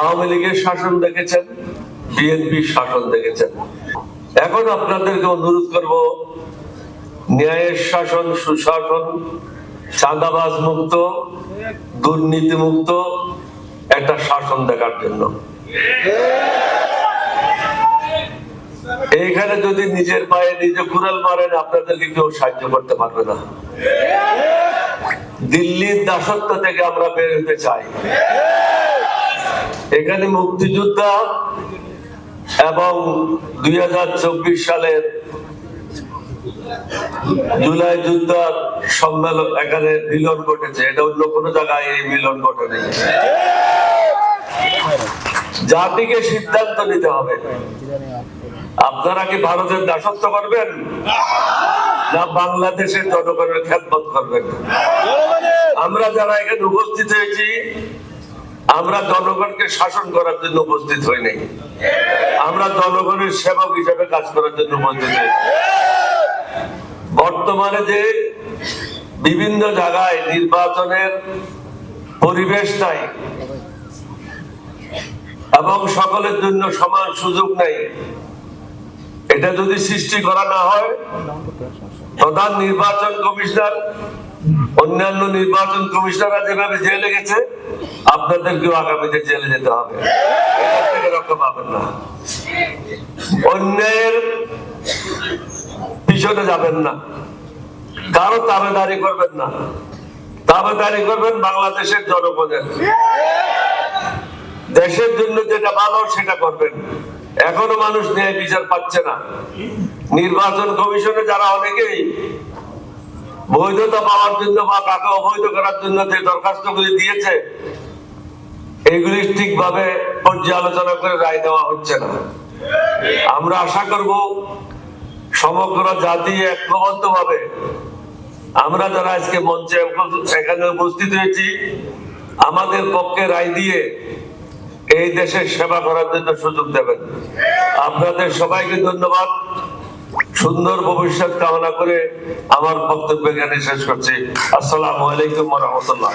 আওয়ামী লীগের শাসন দেখেছেন, বিএনপির শাসন দেখেছেন। এখন আপনাদেরকে অনুরোধ করব, ন্যায়ের শাসন, সুশাসন, চাঁদাবাজ মুক্ত, দুর্নীতি মুক্ত, একটা শাসন দেখার জন্য। এইখানে যদি নিজের পায়ে নিজে কুড়াল মারেন, আপনাদেরকে কেউ সাহায্য করতে পারবে না। দিল্লির দাসত্ব থেকে আমরা বের হতে চাই। এখানে মুক্তিযোদ্ধা এবং দুই সালের জুলাই যুদ্ধের সম্মেলন এখানে মিলন ঘটেছে। এটা অন্য কোনো জায়গায় এই মিলন ঘটে জাতিকে সিদ্ধান্ত নিতে হবে। আপনারা কি ভারতের দাসত্ব করবেন? না বাংলাদেশের জনগণের খেদমত করবেন? আমরা যারা এখানে উপস্থিত হয়েছি আমরা জনগণকে শাসন করার জন্য উপস্থিত হই নাই। আমরা জনগণের সেবক হিসেবে কাজ করার জন্য উপস্থিত হই। বর্তমানে যে বিভিন্ন জায়গায় নির্বাচনের পরিবেশ নাই এবং সকলের জন্য সমান সুযোগ নাই এটা যদি সৃষ্টি করা না হয়, প্রধান নির্বাচন কমিশনার, অন্যান্য নির্বাচন কমিশনাররা যেভাবে জেলে গেছে, আপনাদেরকেও আগামীতে জেলে যেতে হবে। অন্যায়ের পিছনে যাবেন না। কারও তাবেদারি করবেন না। তাবেদারি করবেন বাংলাদেশের জনগণের। দেশের জন্য যেটা ভালো সেটা করবেন। এখনও মানুষ ন্যায় বিচার পাচ্ছে না। নির্বাচন কমিশনে যারা অনেকেই বৈধতা পাওয়ার জন্য বা কাকে অবৈধ করার জন্য যে দরখাস্তগুলি দিয়েছে, এগুলি ঠিকভাবে পর্যালোচনা করে রায় দেওয়া হচ্ছে না। আমরা আশা করব সমগ্র জাতি ঐক্যবদ্ধ ভাবে আমরা যারা আজকে মঞ্চে এখানে উপস্থিত হয়েছি, আমাদের পক্ষে রায় দিয়ে এই দেশের সেবা করার জন্য সুযোগ দেবেন। আপনাদের সবাইকে ধন্যবাদ। সুন্দর ভবিষ্যৎ কামনা করে আমার বক্তব্য এখানে শেষ করছি। আসসালামু আলাইকুম রহমতুল্লাহ।